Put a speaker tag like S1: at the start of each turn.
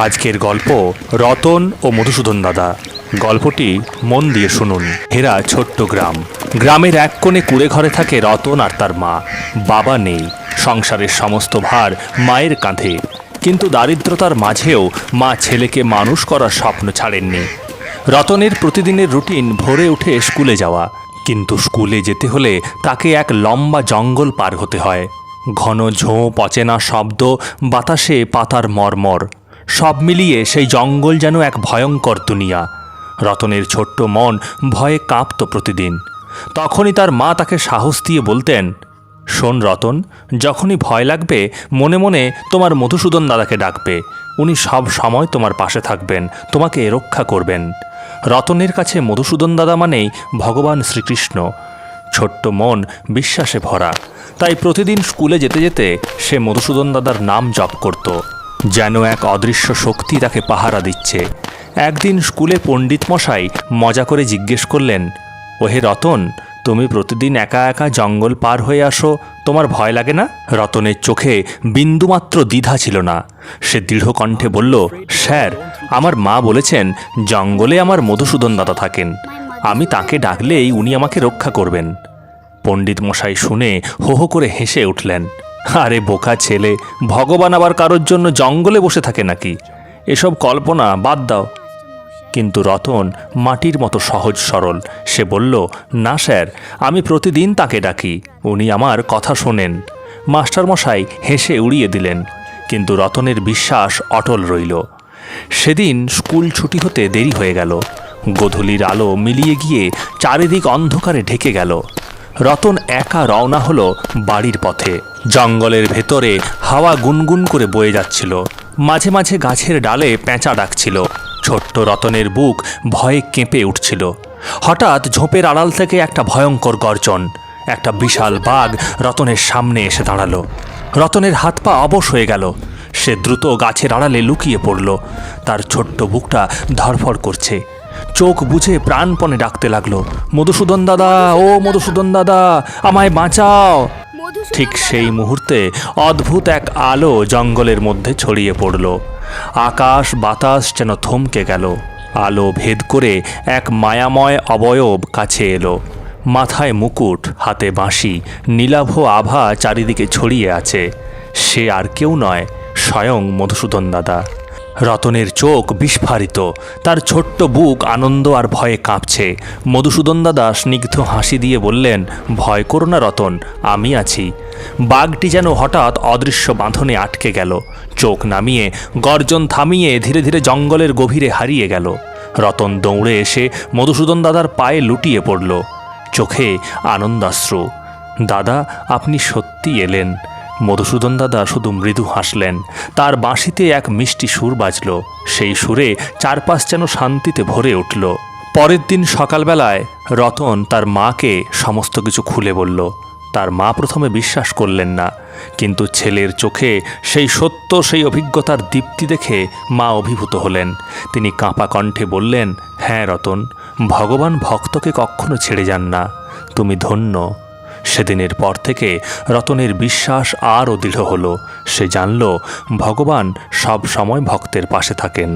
S1: আজকের গল্প রতন ও মধুসূদন দাদা। গল্পটি মন দিয়ে শুনুন। হেরা ছোট্ট গ্রাম। গ্রামের এক কোণে কুড়ে ঘরে থাকে রতন আর তার মা। বাবা নেই। সংসারের সমস্ত ভার মায়ের কাঁধে। কিন্তু দারিদ্রতার মাঝেও মা ছেলেকে মানুষ করার স্বপ্ন ছাড়েননি। রতনের প্রতিদিনের রুটিন ভোরে উঠে স্কুলে যাওয়া। কিন্তু স্কুলে যেতে হলে তাকে এক লম্বা জঙ্গল পার হতে হয়। ঘন ঝোঁ পচেনা শব্দ, বাতাসে পাতার মরমর। সব মিলিয়ে সেই জঙ্গল যেন এক ভয়ঙ্কর দুনিয়া। রতনের ছোট্ট মন ভয়ে কাঁপত প্রতিদিন। তখনই তার মা তাকে সাহস দিয়ে বলতেন, শোন রতন, যখনই ভয় লাগবে, মনে মনে তোমার মধুসূদন দাদাকে ডাকবে। উনি সব সময় তোমার পাশে থাকবেন, তোমাকে রক্ষা করবেন। রতনের কাছে মধুসূদন দাদা মানেই ভগবান শ্রীকৃষ্ণ। ছোট্ট মন বিশ্বাসে ভরা। তাই প্রতিদিন স্কুলে যেতে যেতে সে মধুসূদন দাদার নাম জপ করত। যেন এক অদৃশ্য শক্তি তাকে পাহারা দিচ্ছে। একদিন স্কুলে পণ্ডিত মশাই মজা করে জিজ্ঞেস করলেন, ওহে রতন, তুমি প্রতিদিন একা একা জঙ্গল পার হয়ে আসো, তোমার ভয় লাগে না? রতনের চোখে বিন্দুমাত্র দ্বিধা ছিল না। সে দৃঢ় কণ্ঠে বলল, স্যার, আমার মা বলেছেন জঙ্গলে আমার মধুসূদন দাদা থাকেন। আমি তাকে ডাকলেই উনি আমাকে রক্ষা করবেন। পণ্ডিত মশাই শুনে হো হো করে হেসে উঠলেন। আরে বোকা ছেলে, ভগবান আবার কারোর জন্য জঙ্গলে বসে থাকে নাকি? এসব কল্পনা বাদ দাও। কিন্তু রতন মাটির মতো সহজ সরল। সে বলল, না স্যার, আমি প্রতিদিন তাকে ডাকি। উনি আমার কথা শোনেন। মাস্টারমশাই হেসে উড়িয়ে দিলেন। কিন্তু রতনের বিশ্বাস অটল রইল। সেদিন স্কুল ছুটি হতে দেরি হয়ে গেল। গোধূলির আলো মিলিয়ে গিয়ে চারিদিক অন্ধকারে ঢেকে গেল। রতন একা রওনা হলো বাড়ির পথে। জঙ্গলের ভেতরে হাওয়া গুনগুন করে বয়ে যাচ্ছিল। মাঝে মাঝে গাছের ডালে পেঁচা ডাকছিল। ছোট্ট রতনের বুক ভয়ে কেঁপে উঠছিল। হঠাৎ ঝোপের আড়াল থেকে একটা ভয়ঙ্কর গর্জন, একটা বিশাল বাঘ রতনের সামনে এসে দাঁড়াল। রতনের হাত পা অবশ হয়ে গেল। সে দ্রুত গাছের আড়ালে লুকিয়ে পড়ল। তার ছোট্ট বুকটা ধরফর করছে। চোখ বুঝে প্রাণপণে ডাকতে লাগল মধুসূদন দাদা ও মধুসূদন দাদা আমায় বাঁচাও। ঠিক সেই মুহূর্তে অদ্ভুত এক আলো জঙ্গলের মধ্যে ছড়িয়ে পড়ল। আকাশ বাতাস যেন থমকে গেল। আলো ভেদ করে এক মায়াময় অবয়ব কাছে এলো। মাথায় মুকুট হাতে বাঁশি নীলাভ আভা চারিদিকে ছড়িয়ে আছে। সে আর কেউ নয় স্বয়ং মধুসূদন দাদা। রতনের চোখ বিস্ফারিত। তার ছোট্ট বুক আনন্দ আর ভয়ে কাঁপছে। মধুসূদন দাদা স্নিগ্ধ হাসি দিয়ে বললেন, ভয় করো না রতন, আমি আছি। বাঘটি যেন হঠাৎ অদৃশ্য বাঁধনে আটকে গেল। চোখ নামিয়ে, গর্জন থামিয়ে ধীরে ধীরে জঙ্গলের গভীরে হারিয়ে গেল। রতন দৌড়ে এসে মধুসূদন দাদার পায়ে লুটিয়ে পড়ল। চোখে আনন্দাশ্রু। দাদা, আপনি সত্যি এলেন। মধুসূদন দাদা শুধু মৃদু হাসলেন। তার বাঁশিতে এক মিষ্টি সুর বাজল। সেই সুরে চারপাশ যেন শান্তিতে ভরে উঠল। পরের দিন সকালবেলায় রতন তার মাকে সমস্ত কিছু খুলে বলল। তার মা প্রথমে বিশ্বাস করলেন না। কিন্তু ছেলের চোখে সেই সত্য, সেই অভিজ্ঞতার দীপ্তি দেখে মা অভিভূত হলেন। তিনি কাঁপা কণ্ঠে বললেন হ্যাঁ রতন, ভগবান ভক্তকে কখনো ছেড়ে যান না। তুমি ধন্য সেদিনের পর থেকে রতনের বিশ্বাস আরও দৃঢ় হল। সে জানল, ভগবান সব সময় ভক্তের পাশে থাকেন।